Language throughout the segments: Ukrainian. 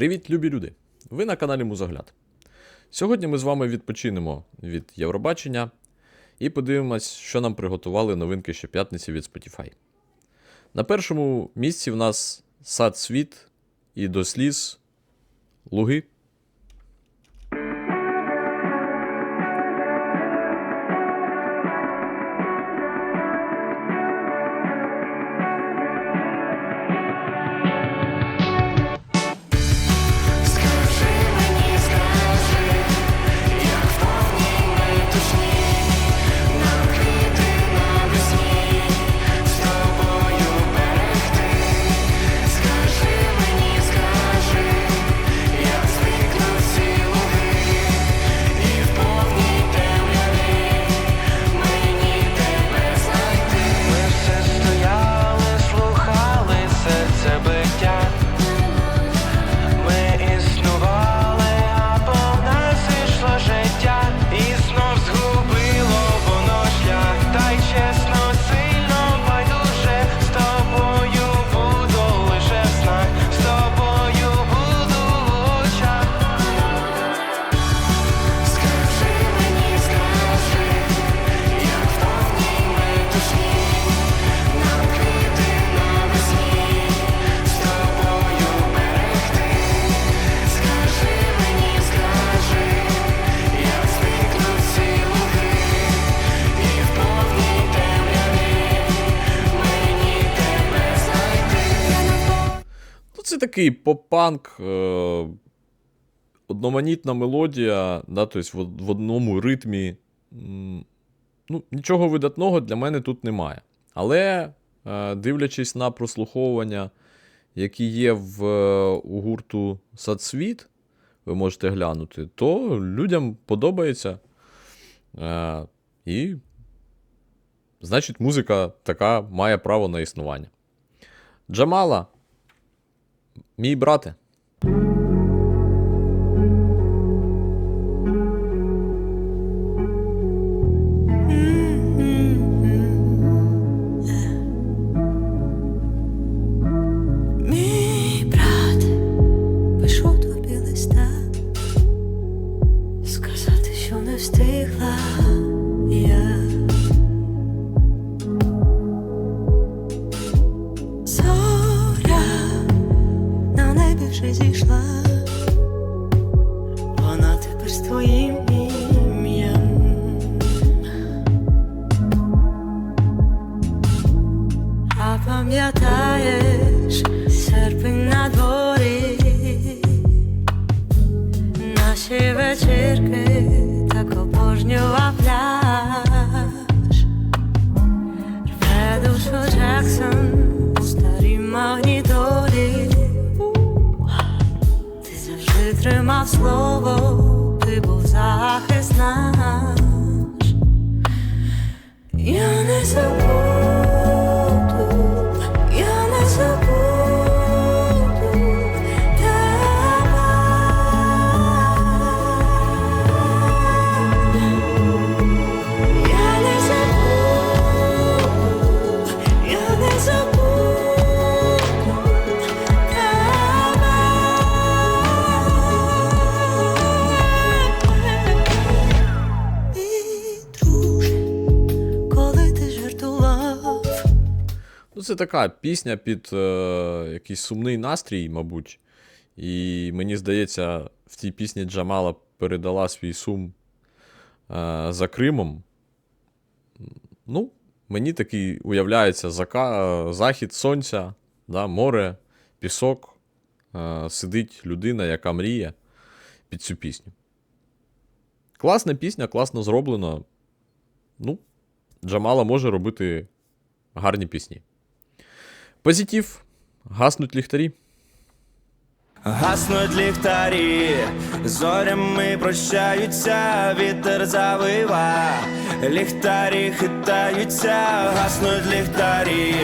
Привіт, любі люди! Ви на каналі Музогляд. Сьогодні ми з вами відпочинемо від Євробачення і подивимось, що нам приготували новинки щоп'ятниці від Spotify. На першому місці в нас сад світ і до сліз луги. Такий поп-панк, е- одноманітна мелодія, да, тобто в, в одному ритмі. Ну, нічого видатного для мене тут немає. Але е, дивлячись на прослуховування, які є в, е, у гурту Садсвіт, ви можете глянути, то людям подобається. Е, і, значить, музика така має право на існування. Джамала, мій брате. На зійшла, така пісня під е, якийсь сумний настрій, мабуть. І мені здається, в цій пісні Джамала передала свій сум е, за Кримом. Ну, мені такий уявляється зака, захід сонця, да, море, пісок. Е, сидить людина, яка мріє під цю пісню. Класна пісня, класно зроблена. Ну, Джамала може робити гарні пісні. Позитив. Гаснуть ліхтарі. Гаснуть ліхтарі, зорями прощаються, вітер завива, ліхтарі хитаються, гаснуть ліхтарі,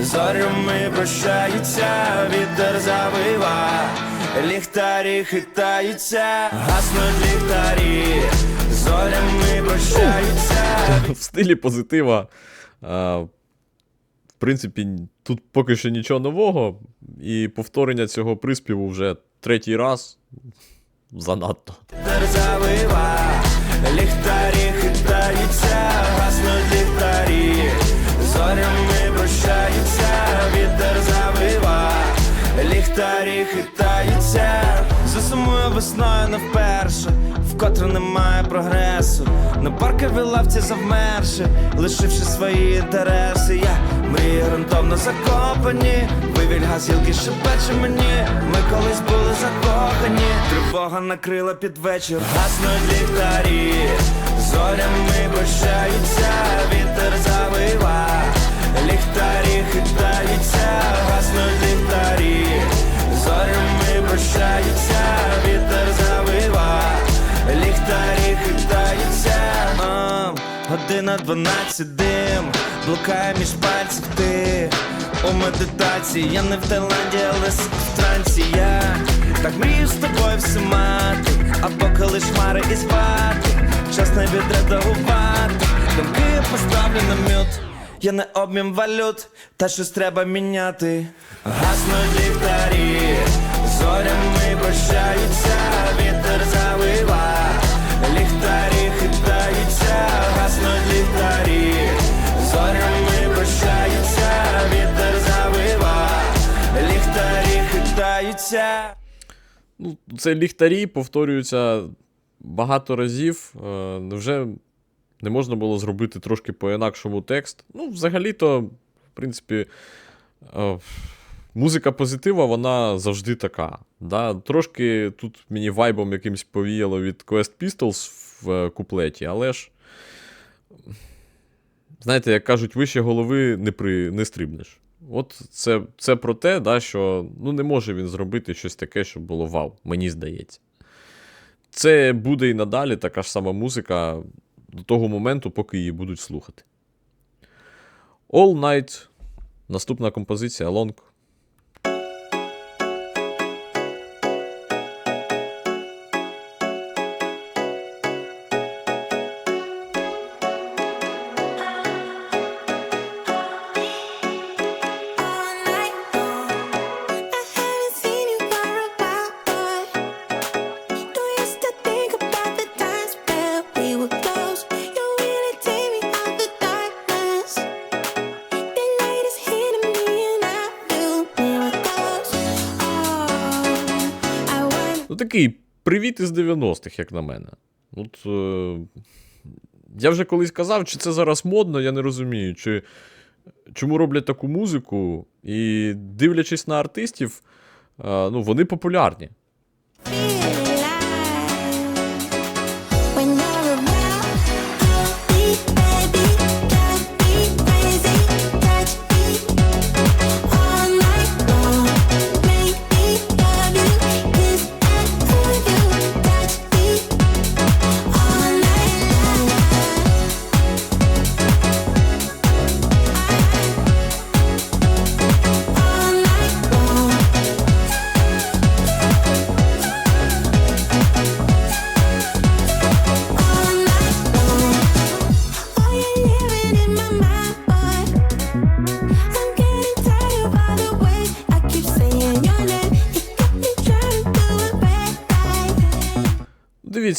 зорями прощаються, вітер завива, ліхтарі хитаються, гаснуть ліхтарі, зорями прощаються. В стилі позитива. Принципі, тут поки що нічого нового, і повторення цього приспіву вже третій раз занадто. Вітер завива, ліхтарі хитаються, гаснуть ліхтарі, зорями прощаються, вітер завива, ліхтарі хитаються, засумую весною не вперше, вкотре немає прогресу, на парковій лавці завмерши, лишивши свої інтереси, я мрію грунтовно закопані, вивіль газілки шепече мені, ми колись були закохані, тривога накрила під вечір, гаснуть ліхтарі, зорями прощаються, вітер завива, ліхтарі хитаються, гаснуть ліхтарі, зорями прощаються, вітер завива, ліхтарі хитаються. Година дванадцять дим, блукає між пальців ти. У медитації, я не в Таїланді, але в трансі я. Так мрію з тобою все мати, а поки лиш хмари і спати, час не відредагувати, думки я поставлю на мют. Я не обмін валют, та щось треба міняти. Гаснуть ліхтарі, зорями прощаються, вітер завива, ліхтарі хитаються, гаснуть ліхтарі, зорями прощаються, вітер завива, ліхтарі хитаються. Ну, це ліхтарі повторюються багато разів. Невже не можна було зробити трошки по-інакшому текст? Ну, взагалі-то, в принципі, е, музика позитива, вона завжди така. Да? Трошки тут мені вайбом якимсь повіяло від Quest Pistols в е, куплеті, але ж. Знаєте, як кажуть, вище голови не, при, не стрибнеш. От це, це про те, да, що ну, не може він зробити щось таке, щоб було вау, мені здається. Це буде і надалі така ж сама музика до того моменту, поки її будуть слухати. All Night. Наступна композиція Long. Такий привіт із 90-х, як на мене. От, е, я вже колись казав, чи це зараз модно, я не розумію. Чи, чому роблять таку музику, і дивлячись на артистів, е, ну, вони популярні.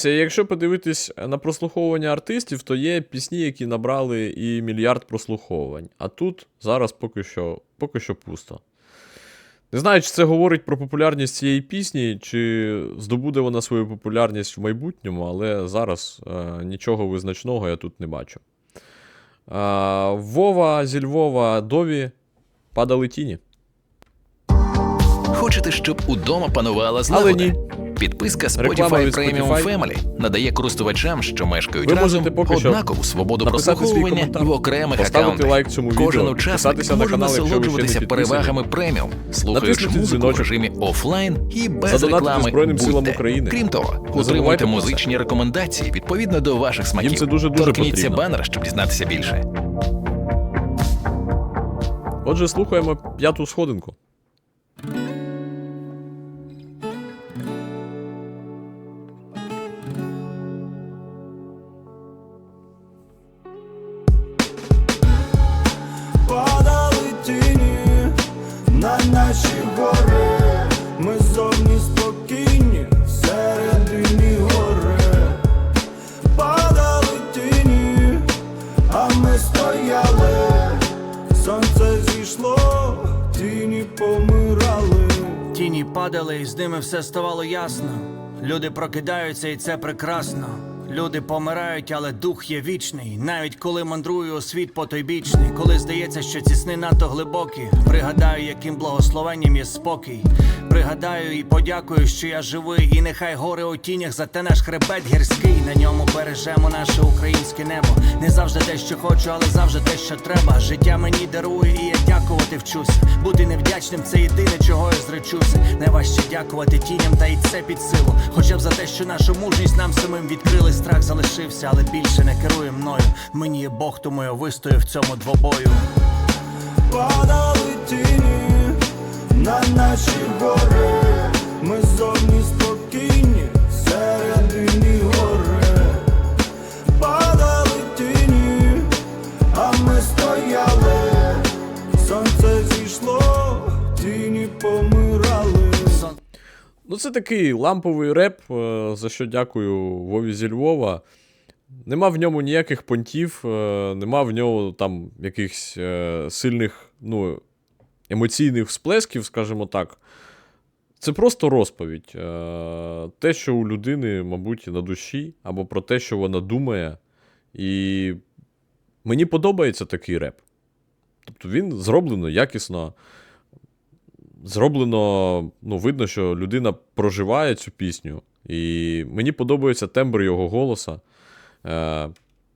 Дивіться, якщо подивитись на прослуховування артистів, то є пісні, які набрали і мільярд прослуховувань. А тут зараз поки що, поки що пусто. Не знаю, чи це говорить про популярність цієї пісні, чи здобуде вона свою популярність в майбутньому, але зараз е, нічого визначного я тут не бачу. Е, Вова зі Львова Дові падали тіні. Хочете, щоб удома панувала Але ні. Підписка Spotify від Premium Spotify. Family надає користувачам, що мешкають Ви разом, можете поки що однакову свободу написати свій прослуховування коментар, в окремих поставити аккаунтах. лайк цьому відео, Кожен учасник підписатися на може канал, якщо ви ще не насолоджуватися підписані. перевагами преміум, слухаючи Натисніть музику в дзвіночок. режимі офлайн і без Задонатити реклами. Збройним силам. України. Крім того, Не отримуйте про це. музичні рекомендації відповідно до ваших смаків. це дуже-дуже Торкніться потрібно. банера, щоб дізнатися більше. Отже, слухаємо п'яту сходинку. наші гори, ми зовні спокійні, всередині гори, падали тіні, а ми стояли, сонце зійшло, тіні помирали. Тіні падали, і з ними все ставало ясно. Люди прокидаються, і це прекрасно. Люди помирають, але дух є вічний. Навіть коли мандрую у світ потойбічний, коли здається, що ці сни надто глибокі. Пригадаю, яким благословенням є спокій. Пригадаю і подякую, що я живий. І нехай гори у тінях, зате наш хребет гірський. На ньому бережемо наше українське небо. Не завжди те, що хочу, але завжди те, що треба. Життя мені дарує, і я дякувати вчуся. Бути невдячним це єдине, чого я зречуся. Найважче дякувати тіням, та й це під силу. Хоча б за те, що нашу мужність нам самим відкрили, страх залишився, але більше не керує мною. Мені є Бог, тому я вистою в цьому двобою. Падали тіні на наші гори, ми зовні спокійні, всередині гори. Падали тіні, а ми стояли, сонце зійшло, тіні помирали. Ну, це такий ламповий реп, е, за що дякую Вові зі Львова. Нема в ньому ніяких понтів, е, нема в ньому там якихось е, сильних, ну, емоційних всплесків, скажімо так. Це просто розповідь. Е, Те, що у людини, мабуть, на душі, або про те, що вона думає. І мені подобається такий реп. Тобто він зроблено якісно. Зроблено, ну, видно, що людина проживає цю пісню. І мені подобається тембр його голоса. Е,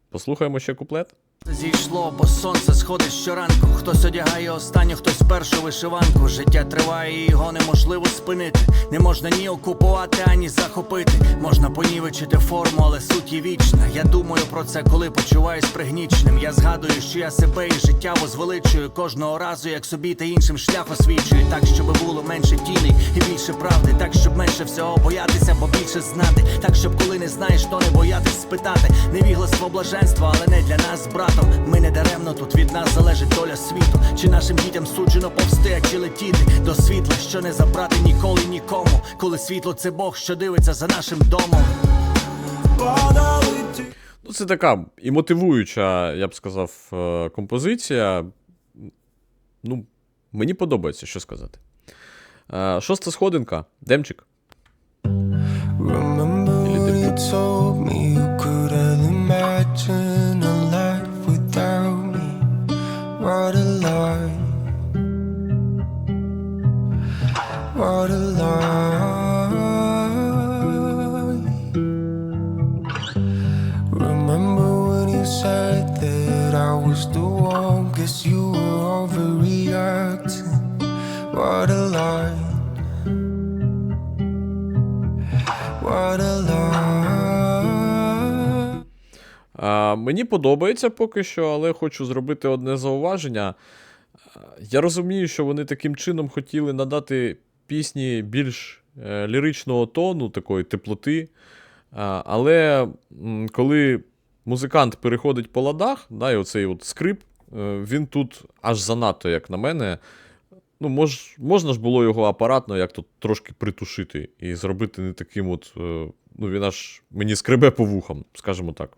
послухаємо ще куплет. Зійшло, бо сонце сходить щоранку. Хтось одягає останню, хтось першу вишиванку. Життя триває, і його неможливо спинити. Не можна ні окупувати, ані захопити. Можна понівечити форму, але суть є вічна. Я думаю про це, коли почуваюсь пригніченим. Я згадую, що я себе і життя возвеличую кожного разу, як собі та іншим шлях освічую. Так, щоб було менше тіней і більше правди. Так, щоб менше всього боятися, бо більше знати. Так, щоб коли не знаєш, то не боятись спитати. Невігластво блаженства, але не для нас з братом. Ми не даремно тут від нас залежить доля світу. Чи нашим дітям суджено повсти, а чи летіти до світла, що не забрати ніколи нікому. Коли світло це Бог, що дивиться за нашим домом. Ну, це така і мотивуюча, я б сказав, е, композиція. Ну, мені подобається, що сказати. Е, Шоста сходинка. Демчик. Remember you told me мені подобається поки що, але хочу зробити одне зауваження. Я розумію, що вони таким чином хотіли надати пісні більш е, ліричного тону, такої теплоти. Але коли музикант переходить по ладах, да, і оцей от скрип, е, він тут аж занадто, як на мене. Ну, мож, можна ж було його апаратно як то трошки притушити і зробити не таким от. е, ну, він аж мені скребе по вухам, скажімо так.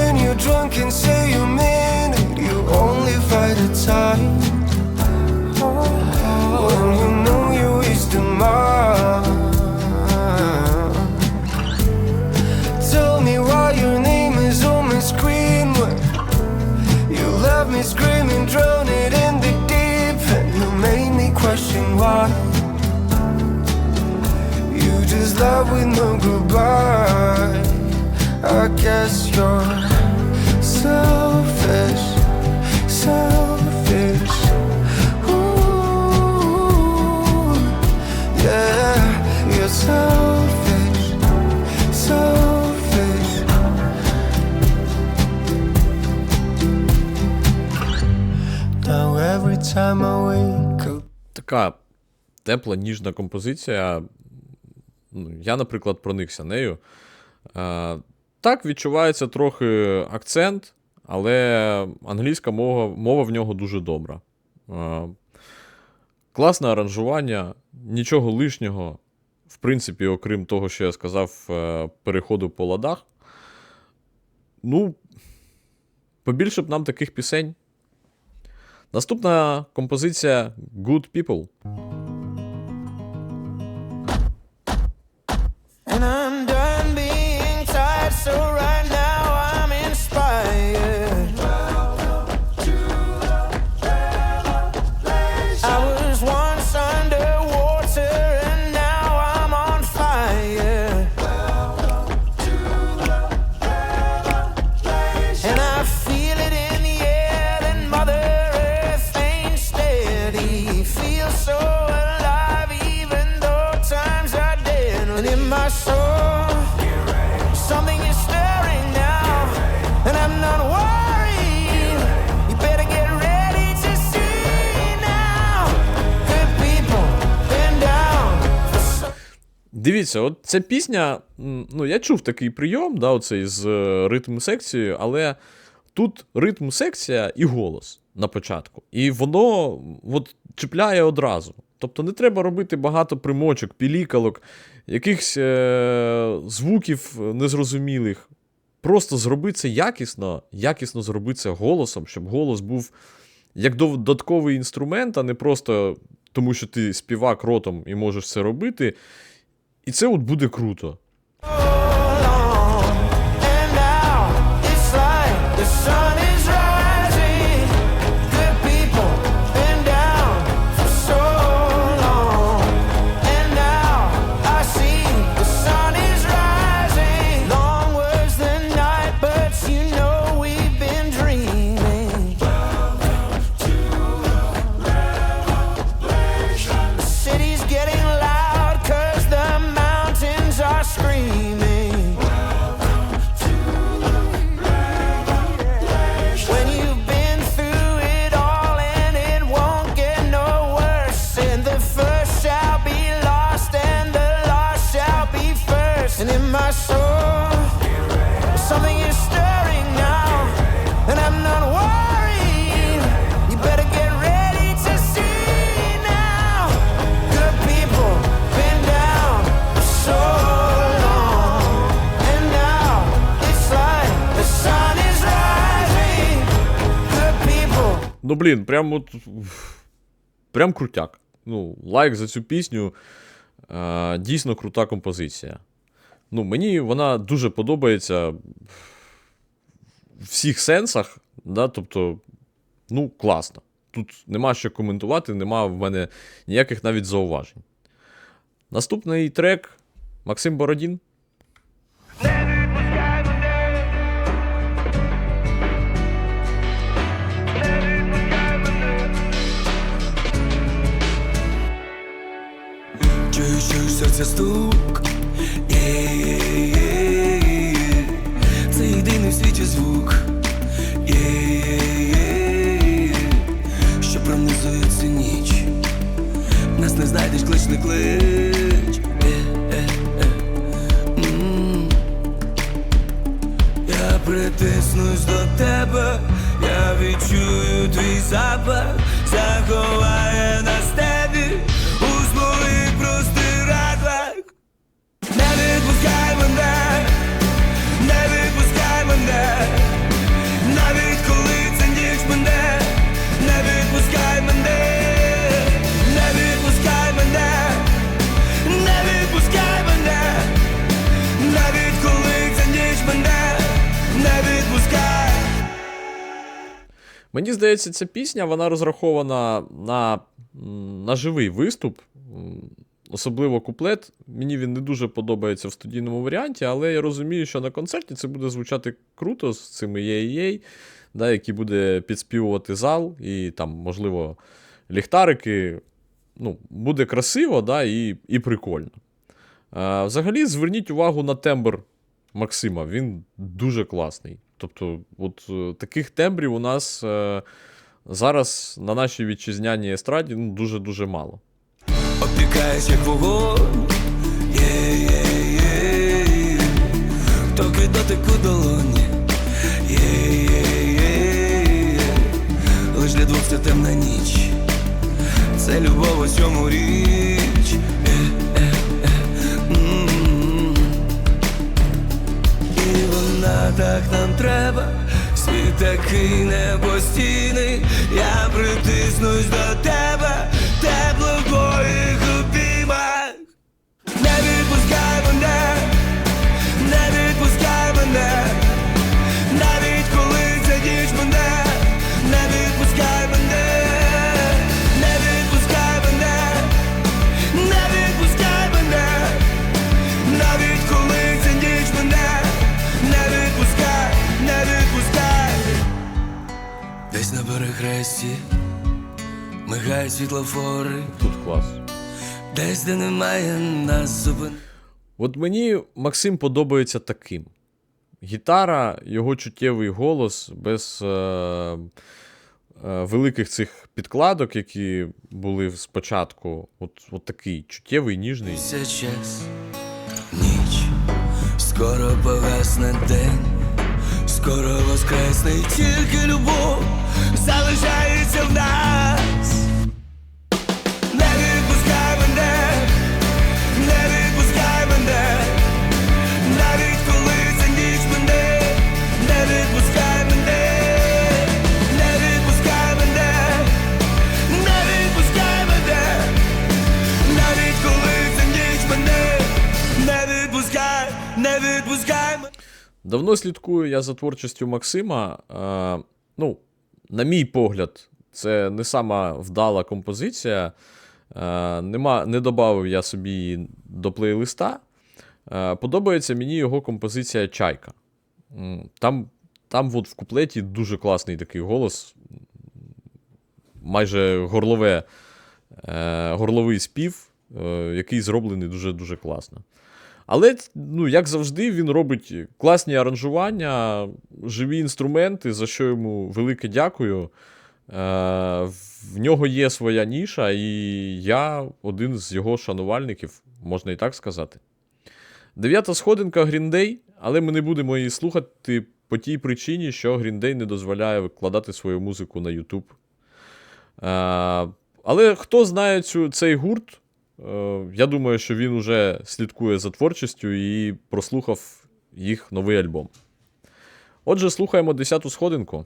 with no goodbye. I guess you're selfish, selfish. Ooh, yeah, you're selfish, selfish. Now every time I wake up. така тепла, ніжна композиція. Ну, я, наприклад, проникся нею. Е, так, відчувається трохи акцент, але англійська мова, мова в нього дуже добра. Е, класне аранжування, нічого лишнього, в принципі, окрім того, що я сказав, е, переходу по ладах. Ну, побільше б нам таких пісень. Наступна композиція Good People. Дивіться, от ця пісня, ну, я чув такий прийом, да, оцей з е, ритм секцією, але тут ритм секція і голос на початку. І воно от, чіпляє одразу. Тобто не треба робити багато примочок, пілікалок, якихось е- звуків незрозумілих. Просто зроби це якісно, якісно зроби це голосом, щоб голос був як додатковий інструмент, а не просто тому, що ти співак ротом і можеш це робити. І це от буде круто. Ну, блін, прям от. Прям крутяк. Ну, лайк за цю пісню. Е, дійсно крута композиція. Ну, мені вона дуже подобається в всіх сенсах. Да? Тобто, ну, класно. Тут нема що коментувати, нема в мене ніяких навіть зауважень. Наступний трек Максим Бородін. Серця стук Є-є-є-є. Це єдиний в світі звук Є-є-є-є. Що пронизує цю ніч Нас не знайдеш, клич не клич. М. Я притиснусь до тебе, я відчую твій запах, заховає на стебі Мені здається, ця пісня вона розрахована на, на живий виступ. Особливо куплет. Мені він не дуже подобається в студійному варіанті, але я розумію, що на концерті це буде звучати круто з цими єй да, які буде підспівувати зал, і там, можливо, ліхтарики. Ну, буде красиво, да, і, і прикольно. А, взагалі, зверніть увагу на тембр Максима. Він дуже класний. Тобто, от е, таких тембрів у нас е, зараз на нашій вітчизняній естраді ну, дуже-дуже мало. Опікаюсь, як вогонь, є-є-є, токи дотику долоні, є-є-є, лиш для двох це темна ніч, це любов у сьому річ. Так нам треба, світ такий непостійний, я притиснусь до тебе, тепло в твоїх обіймах. Не відпускай мене, не відпускай мене, перехресті мигають світлофори, Тут клас. десь де немає нас зупин. От мені Максим подобається таким. Гітара, його чуттєвий голос без е, е, великих цих підкладок, які були спочатку. От, от такий чуттєвий, ніжний. Все час, ніч, скоро погасне день, скоро воскресне тільки любов залишається в нас. Не відпускай мене, не відпускай мене, навіть коли ця ніч мене, не відпускай мене, не відпускай мене, не відпускай мене. Навіть коли ця ніч мене не відпускай, не відпускай мене. Давно слідкую я за творчістю Максима. Е, ну, на мій погляд, це не сама вдала композиція. Е, нема, не додав я собі до плейлиста. Е, подобається мені його композиція Чайка. Там, там от в куплеті дуже класний такий голос. Майже горлове, е, горловий спів, е, який зроблений дуже-дуже класно. Але, ну, як завжди, він робить класні аранжування, живі інструменти, за що йому велике дякую. Е, в нього є своя ніша, і я один з його шанувальників, можна і так сказати. Дев'ята сходинка Day, але ми не будемо її слухати по тій причині, що Day не дозволяє викладати свою музику на YouTube. Е, але хто знає цю, цей гурт, Я думаю, що він уже слідкує за творчістю і прослухав їх новий альбом. Отже, слухаємо 10-ту сходинку.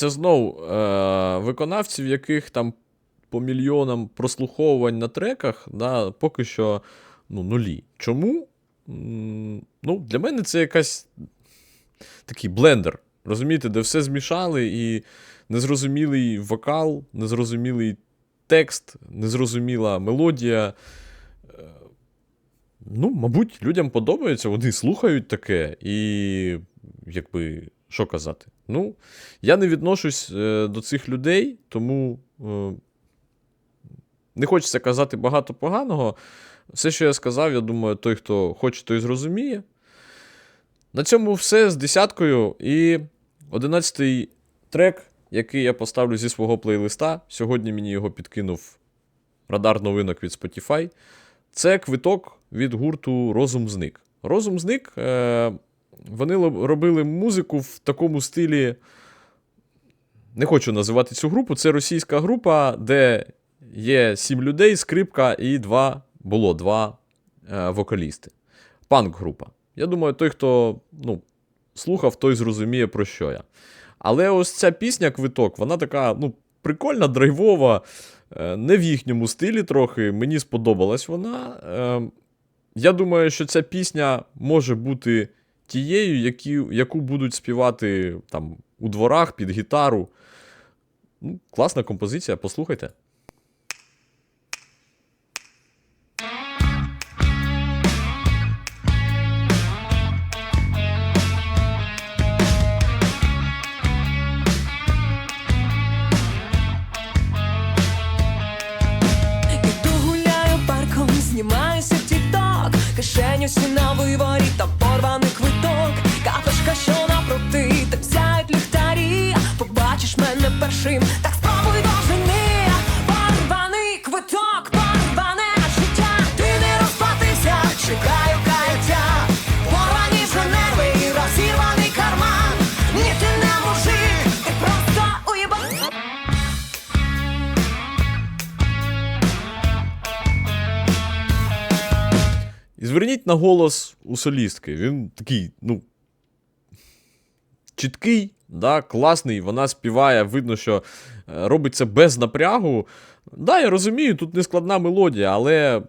Дивіться, знов, е- виконавців, яких там по мільйонам прослуховувань на треках, да, поки що ну, нулі. Чому? Ну, для мене це якась такий блендер. Розумієте, де все змішали, і незрозумілий вокал, незрозумілий текст, незрозуміла мелодія. Е, Ну, мабуть, людям подобається, вони слухають таке, і якби, що казати? Ну, я не відношусь е, до цих людей, тому е, не хочеться казати багато поганого. Все, що я сказав, я думаю, той, хто хоче, той зрозуміє. На цьому все з десяткою. І одинадцятий трек, який я поставлю зі свого плейлиста. Сьогодні мені його підкинув радар новинок від Spotify. Це квиток від гурту Розум зник. Розум зник. Е, вони робили музику в такому стилі. Не хочу називати цю групу. Це російська група, де є сім людей, скрипка і два було два е, вокалісти. Панк-група. Я думаю, той, хто ну, слухав, той зрозуміє, про що я. Але ось ця пісня Квиток, вона така, ну, прикольна, драйвова, е, не в їхньому стилі трохи. Мені сподобалась вона. Е, Я думаю, що ця пісня може бути тією, які, яку будуть співати там, у дворах під гітару. Ну, класна композиція, послухайте. Іду гуляю парком, знімаюся в тік-ток Кишеню всі на мене так спробуй дожени Порваний квиток, порване життя. Ти не розплатився, чекаю каяття Порвані вже нерви і розірваний карман. Ні, ти не мужик, ти просто уєбан І зверніть на голос у солістки. Він такий, ну. Чіткий, да, класний, вона співає, видно, що е, робить це без напрягу. Да, я розумію, тут не складна мелодія, але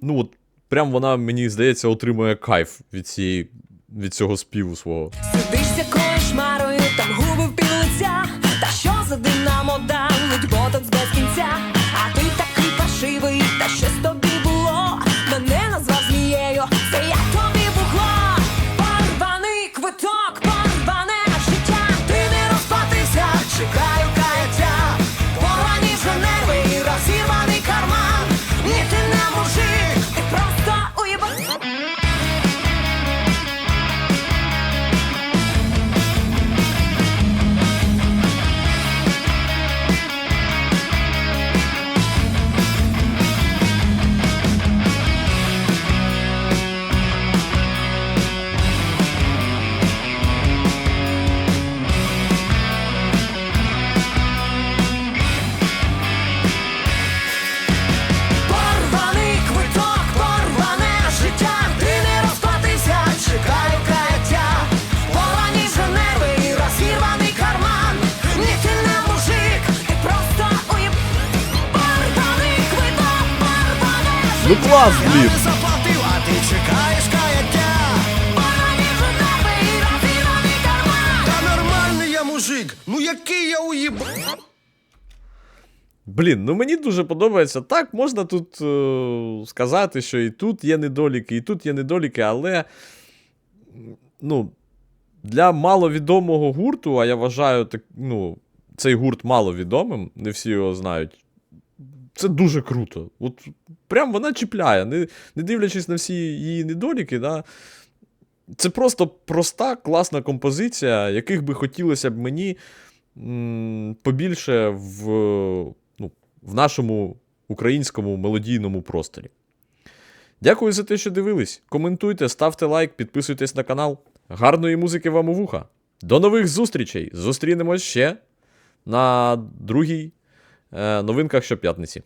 ну, от, прям вона, мені здається, отримує кайф від, цієї, від цього співу свого. Ну який я уїб... Блін, ну мені дуже подобається. Так, можна тут е, сказати, що і тут є недоліки, і тут є недоліки, але ну, для маловідомого гурту, а я вважаю, так, ну, цей гурт маловідомим, не всі його знають. Це дуже круто. От прям вона чіпляє, не, не дивлячись на всі її недоліки, да, це просто проста, класна композиція, яких би хотілося б мені м, побільше в, ну, в нашому українському мелодійному просторі. Дякую за те, що дивились. Коментуйте, ставте лайк, підписуйтесь на канал. Гарної музики вам у вуха. До нових зустрічей! Зустрінемось ще на другій е, новинках щоп'ятниці.